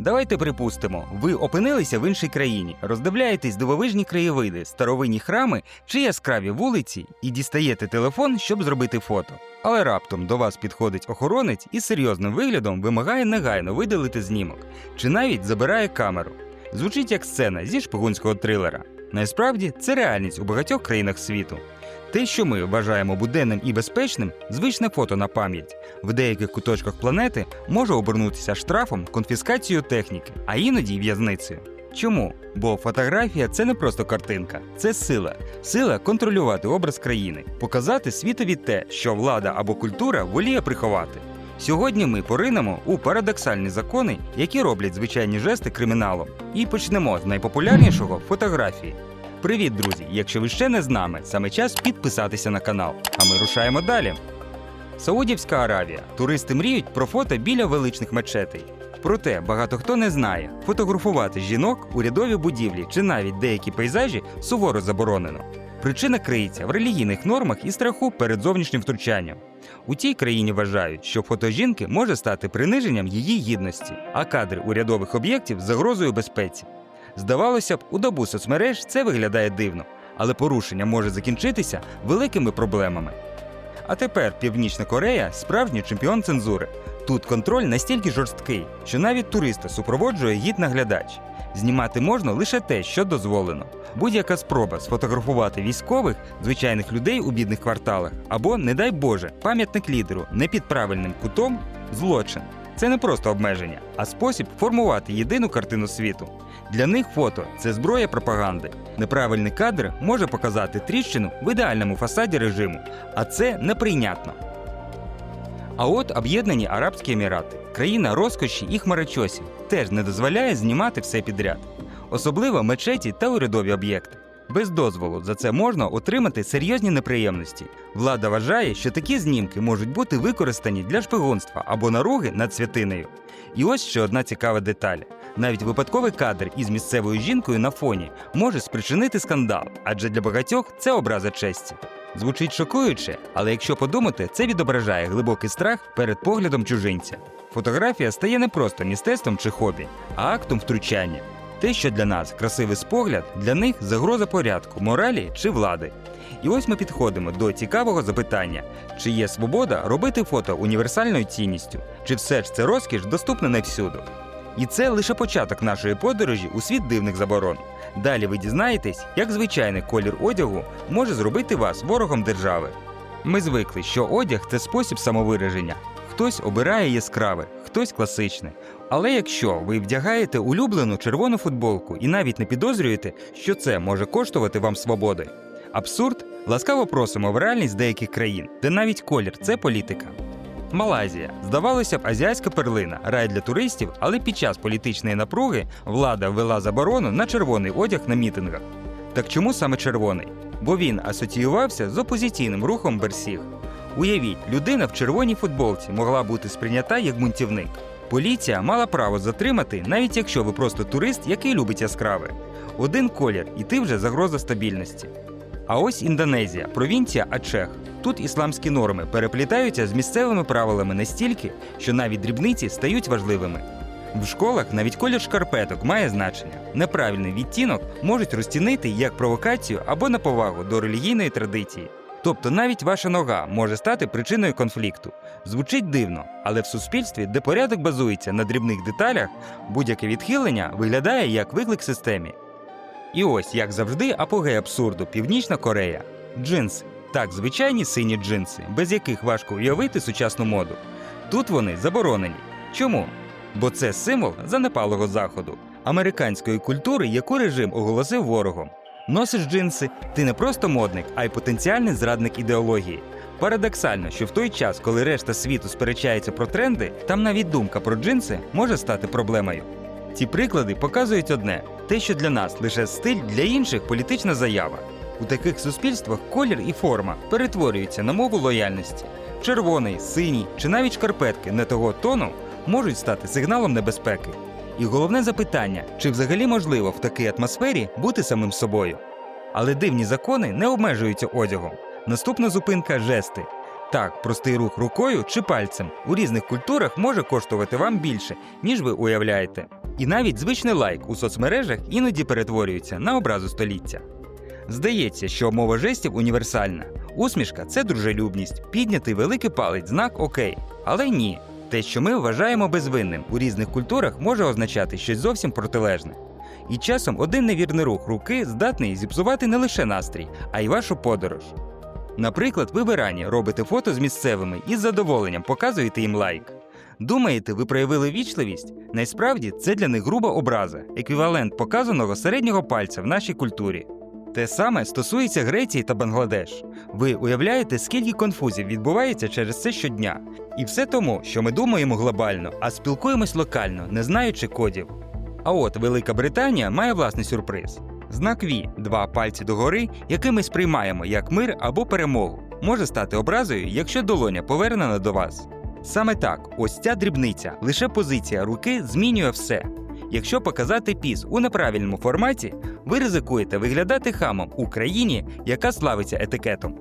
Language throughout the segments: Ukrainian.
Давайте припустимо, ви опинилися в іншій країні, роздивляєтесь дивовижні краєвиди, старовинні храми чи яскраві вулиці і дістаєте телефон, щоб зробити фото. Але раптом до вас підходить охоронець і серйозним виглядом вимагає негайно видалити знімок, чи навіть забирає камеру. Звучить як сцена зі шпигунського трилера. Насправді це реальність у багатьох країнах світу. Те, що ми вважаємо буденним і безпечним, звичне фото на пам'ять, в деяких куточках планети може обернутися штрафом, конфіскацією техніки, а іноді в'язницею. Чому? Бо фотографія це не просто картинка, це сила. Сила контролювати образ країни, показати світові те, що влада або культура воліє приховати. Сьогодні ми поринемо у парадоксальні закони, які роблять звичайні жести криміналом. І почнемо з найпопулярнішого фотографії. Привіт, друзі! Якщо ви ще не з нами, саме час підписатися на канал. А ми рушаємо далі. Саудівська Аравія. Туристи мріють про фото біля величних мечетей. Проте багато хто не знає, фотографувати жінок, урядові будівлі чи навіть деякі пейзажі суворо заборонено. Причина криється в релігійних нормах і страху перед зовнішнім втручанням. У цій країні вважають, що фото жінки може стати приниженням її гідності, а кадри урядових об'єктів загрозою безпеці. Здавалося б, у добу соцмереж це виглядає дивно, але порушення може закінчитися великими проблемами. А тепер Північна Корея справжній чемпіон цензури. Тут контроль настільки жорсткий, що навіть туриста супроводжує гід-наглядач. Знімати можна лише те, що дозволено. Будь-яка спроба сфотографувати військових, звичайних людей у бідних кварталах, або, не дай Боже, пам'ятник лідеру не під правильним кутом злочин. Це не просто обмеження, а спосіб формувати єдину картину світу. Для них фото це зброя пропаганди. Неправильний кадр може показати тріщину в ідеальному фасаді режиму, а це неприйнятно. А от Об'єднані Арабські Емірати, країна розкоші і хмарочосів, теж не дозволяє знімати все підряд, особливо мечеті та урядові об'єкти. Без дозволу за це можна отримати серйозні неприємності. Влада вважає, що такі знімки можуть бути використані для шпигунства або наруги над святинею. І ось ще одна цікава деталь: навіть випадковий кадр із місцевою жінкою на фоні може спричинити скандал, адже для багатьох це образа честі. Звучить шокуюче, але якщо подумати, це відображає глибокий страх перед поглядом чужинця. Фотографія стає не просто мистецтвом чи хобі, а актом втручання. Те, що для нас красивий спогляд, для них загроза порядку, моралі чи влади. І ось ми підходимо до цікавого запитання: чи є свобода робити фото універсальною цінністю, чи все ж це розкіш доступна не всюду? І це лише початок нашої подорожі у світ дивних заборон. Далі ви дізнаєтесь, як звичайний колір одягу може зробити вас ворогом держави. Ми звикли, що одяг це спосіб самовираження. Хтось обирає яскраве, хтось класичне. Але якщо ви вдягаєте улюблену червону футболку і навіть не підозрюєте, що це може коштувати вам свободи. Абсурд ласкаво просимо в реальність деяких країн, де навіть колір це політика. Малайзія здавалося б, азіатська перлина, рай для туристів, але під час політичної напруги влада ввела заборону на червоний одяг на мітингах. Так чому саме червоний? Бо він асоціювався з опозиційним рухом Берсіг. Уявіть, людина в червоній футболці могла бути сприйнята як бунтівник. Поліція мала право затримати, навіть якщо ви просто турист, який любить яскраве. Один колір, і ти вже загроза стабільності. А ось Індонезія, провінція Ачех. Тут ісламські норми переплітаються з місцевими правилами настільки, що навіть дрібниці стають важливими. В школах навіть колір шкарпеток має значення. Неправильний відтінок можуть розцінити як провокацію або неповагу до релігійної традиції. Тобто навіть ваша нога може стати причиною конфлікту. Звучить дивно, але в суспільстві, де порядок базується на дрібних деталях, будь-яке відхилення виглядає як виклик системі. І ось, як завжди, апогей абсурду Північна Корея. Джинси. Так, звичайні сині джинси, без яких важко уявити сучасну моду. Тут вони заборонені. Чому? Бо це символ занепалого заходу, американської культури, яку режим оголосив ворогом. Носиш джинси, ти не просто модник, а й потенціальний зрадник ідеології. Парадоксально, що в той час, коли решта світу сперечається про тренди, там навіть думка про джинси може стати проблемою. Ці приклади показують одне: те, що для нас лише стиль, для інших політична заява. У таких суспільствах колір і форма перетворюються на мову лояльності. Червоний, синій чи навіть шкарпетки не того тону можуть стати сигналом небезпеки. І головне запитання: чи взагалі можливо в такій атмосфері бути самим собою? Але дивні закони не обмежуються одягом. Наступна зупинка жести. Так, простий рух рукою чи пальцем у різних культурах може коштувати вам більше, ніж ви уявляєте. І навіть звичний лайк у соцмережах іноді перетворюється на образу століття. Здається, що мова жестів універсальна. Усмішка це дружелюбність, піднятий великий палець, знак окей. Але ні. Те, що ми вважаємо безвинним у різних культурах, може означати щось зовсім протилежне. І часом один невірний рух руки здатний зіпсувати не лише настрій, а й вашу подорож. Наприклад, ви в Ірані робите фото з місцевими і з задоволенням показуєте їм лайк. Думаєте, ви проявили вічливість? Насправді це для них груба образа, еквівалент показаного середнього пальця в нашій культурі. Те саме стосується Греції та Бангладеш. Ви уявляєте, скільки конфузів відбувається через це щодня. І все тому, що ми думаємо глобально, а спілкуємось локально, не знаючи кодів. А от Велика Британія має власний сюрприз. Знак Ві, два пальці догори, який ми сприймаємо як мир або перемогу, може стати образою, якщо долоня повернена до вас. Саме так, ось ця дрібниця, лише позиція руки змінює все. Якщо показати піс у неправильному форматі, ви ризикуєте виглядати хамом у країні, яка славиться етикетом.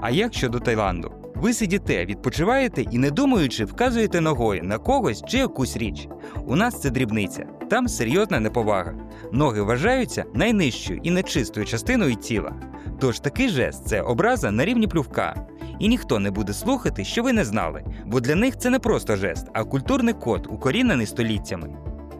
А як щодо Таїланду? Ви сидіте, відпочиваєте і, не думаючи, вказуєте ногою на когось чи якусь річ. У нас це дрібниця, там серйозна неповага. Ноги вважаються найнижчою і нечистою частиною тіла. Тож такий жест це образа на рівні плювка. І ніхто не буде слухати, що ви не знали, бо для них це не просто жест, а культурний код, укорінений століттями.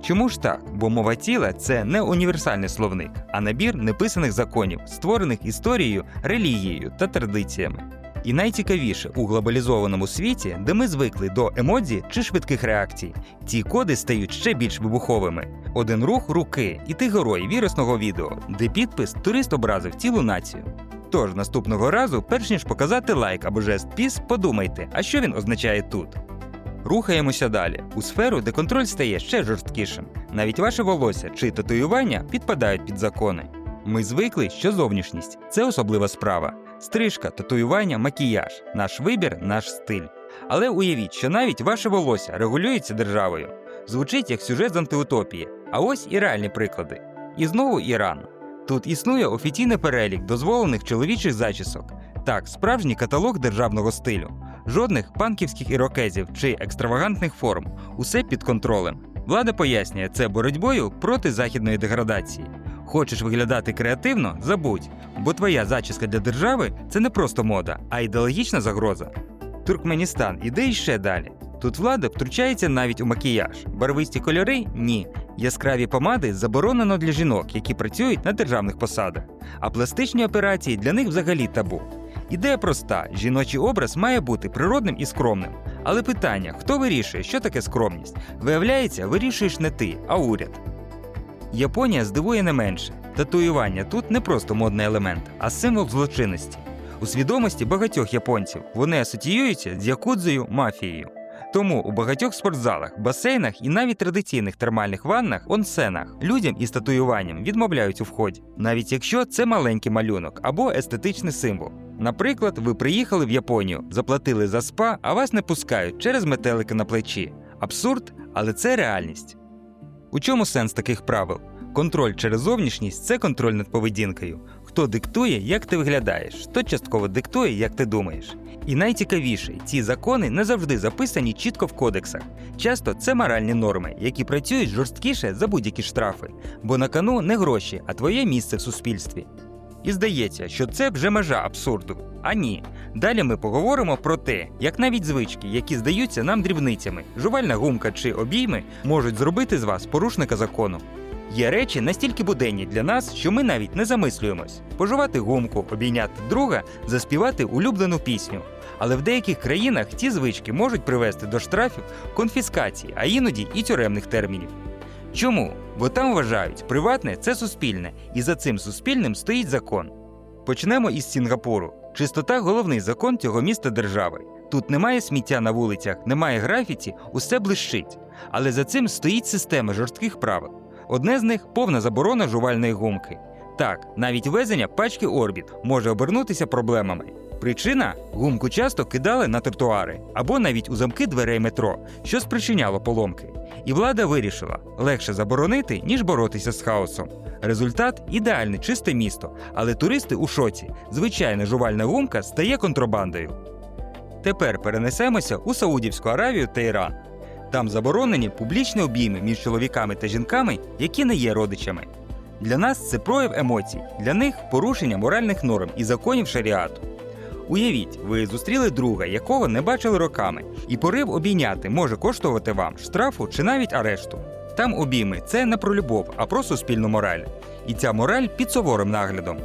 Чому ж так? Бо мова тіла це не універсальний словник, а набір неписаних законів, створених історією, релігією та традиціями. І найцікавіше у глобалізованому світі, де ми звикли до емодзі чи швидких реакцій, ці коди стають ще більш вибуховими. Один рух руки, і ти герой вірусного відео, де підпис турист образив цілу націю. Тож наступного разу, перш ніж показати лайк або жест піс, подумайте, а що він означає тут. Рухаємося далі у сферу, де контроль стає ще жорсткішим. Навіть ваше волосся чи татуювання підпадають під закони. Ми звикли, що зовнішність це особлива справа. Стрижка, татуювання, макіяж, наш вибір, наш стиль. Але уявіть, що навіть ваше волосся регулюється державою. Звучить як сюжет з антиутопії. А ось і реальні приклади. І знову Іран. Тут існує офіційний перелік дозволених чоловічих зачісок. Так, справжній каталог державного стилю. Жодних панківських ірокезів чи екстравагантних форм. Усе під контролем. Влада пояснює це боротьбою проти західної деградації. Хочеш виглядати креативно? Забудь, бо твоя зачіска для держави це не просто мода, а ідеологічна загроза. Туркменістан іде іще далі. Тут влада втручається навіть у макіяж. Барвисті кольори ні. Яскраві помади заборонено для жінок, які працюють на державних посадах, а пластичні операції для них взагалі табу. Ідея проста: жіночий образ має бути природним і скромним. Але питання: хто вирішує, що таке скромність? Виявляється, вирішуєш не ти, а уряд. Японія здивує не менше. Татуювання тут не просто модний елемент, а символ злочинності. У свідомості багатьох японців вони асоціюються з якудзою мафією. Тому у багатьох спортзалах, басейнах і навіть традиційних термальних ваннах, онсенах людям із татуюванням відмовляють у вході, навіть якщо це маленький малюнок або естетичний символ. Наприклад, ви приїхали в Японію, заплатили за спа, а вас не пускають через метелики на плечі. Абсурд, але це реальність. У чому сенс таких правил? Контроль через зовнішність це контроль над поведінкою. Хто диктує, як ти виглядаєш, хто частково диктує, як ти думаєш. І найцікавіше, ці закони не завжди записані чітко в кодексах. Часто це моральні норми, які працюють жорсткіше за будь-які штрафи, бо на кону не гроші, а твоє місце в суспільстві. І здається, що це вже межа абсурду. А ні. Далі ми поговоримо про те, як навіть звички, які здаються нам дрібницями, жувальна гумка чи обійми, можуть зробити з вас порушника закону. Є речі настільки буденні для нас, що ми навіть не замислюємось пожувати гумку, обійняти друга, заспівати улюблену пісню. Але в деяких країнах ці звички можуть привести до штрафів, конфіскації, а іноді і тюремних термінів. Чому? Бо там вважають, приватне це суспільне, і за цим суспільним стоїть закон. Почнемо із Сінгапуру. Чистота головний закон цього міста держави. Тут немає сміття на вулицях, немає графіті, усе блищить. Але за цим стоїть система жорстких правил. Одне з них повна заборона жувальної гумки. Так, навіть везення пачки орбіт може обернутися проблемами. Причина гумку часто кидали на тротуари або навіть у замки дверей метро, що спричиняло поломки. І влада вирішила легше заборонити, ніж боротися з хаосом. Результат ідеальне чисте місто, але туристи у шоці. Звичайна жувальна гумка стає контрабандою. Тепер перенесемося у Саудівську Аравію та Іран. Там заборонені публічні обійми між чоловіками та жінками, які не є родичами. Для нас це прояв емоцій, для них порушення моральних норм і законів шаріату. Уявіть, ви зустріли друга, якого не бачили роками, і порив обійняти може коштувати вам штрафу чи навіть арешту. Там обійми це не про любов, а про суспільну мораль. І ця мораль під суворим наглядом.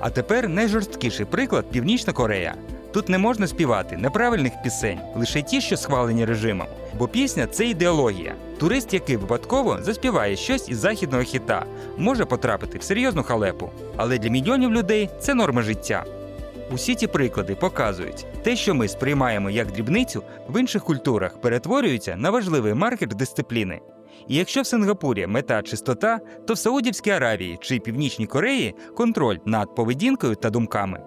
А тепер найжорсткіший приклад Північна Корея. Тут не можна співати неправильних пісень, лише ті, що схвалені режимом. Бо пісня це ідеологія. Турист, який випадково заспіває щось із західного хіта, може потрапити в серйозну халепу. Але для мільйонів людей це норма життя. Усі ці приклади показують, те, що ми сприймаємо як дрібницю, в інших культурах перетворюється на важливий маркер дисципліни. І якщо в Сингапурі мета чистота, то в Саудівській Аравії чи Північній Кореї контроль над поведінкою та думками.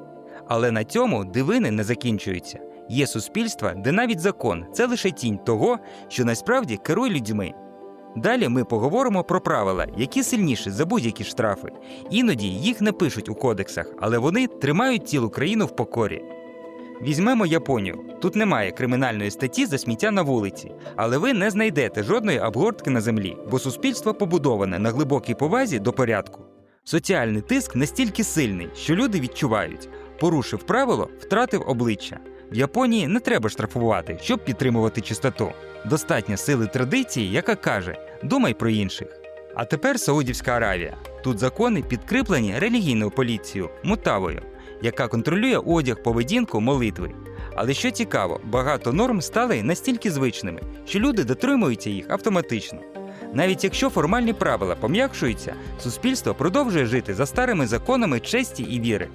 Але на цьому дивини не закінчуються. Є суспільства, де навіть закон це лише тінь того, що насправді керує людьми. Далі ми поговоримо про правила, які сильніші за будь-які штрафи. Іноді їх не пишуть у кодексах, але вони тримають цілу країну в покорі. Візьмемо Японію. Тут немає кримінальної статті за сміття на вулиці, але ви не знайдете жодної обгортки на землі, бо суспільство побудоване на глибокій повазі до порядку. Соціальний тиск настільки сильний, що люди відчувають, порушив правило, втратив обличчя. В Японії не треба штрафувати, щоб підтримувати чистоту. Достатньо сили традиції, яка каже: думай про інших. А тепер Саудівська Аравія. Тут закони підкріплені релігійною поліцією мутавою, яка контролює одяг, поведінку, молитви. Але що цікаво, багато норм стали настільки звичними, що люди дотримуються їх автоматично. Навіть якщо формальні правила пом'якшуються, суспільство продовжує жити за старими законами честі і віри.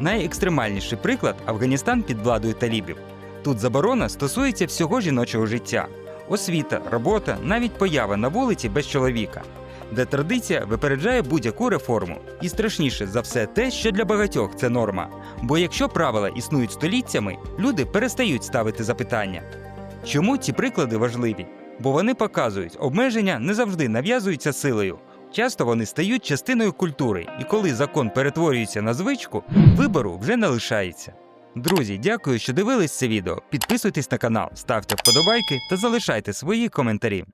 Найекстремальніший приклад Афганістан під владою талібів. Тут заборона стосується всього жіночого життя: освіта, робота, навіть поява на вулиці без чоловіка, де традиція випереджає будь-яку реформу. І страшніше за все те, що для багатьох це норма. Бо якщо правила існують століттями, люди перестають ставити запитання. Чому ці приклади важливі? Бо вони показують, обмеження не завжди нав'язуються силою. Часто вони стають частиною культури, і коли закон перетворюється на звичку, вибору вже не лишається. Друзі, дякую, що дивились це відео. Підписуйтесь на канал, ставте вподобайки та залишайте свої коментарі.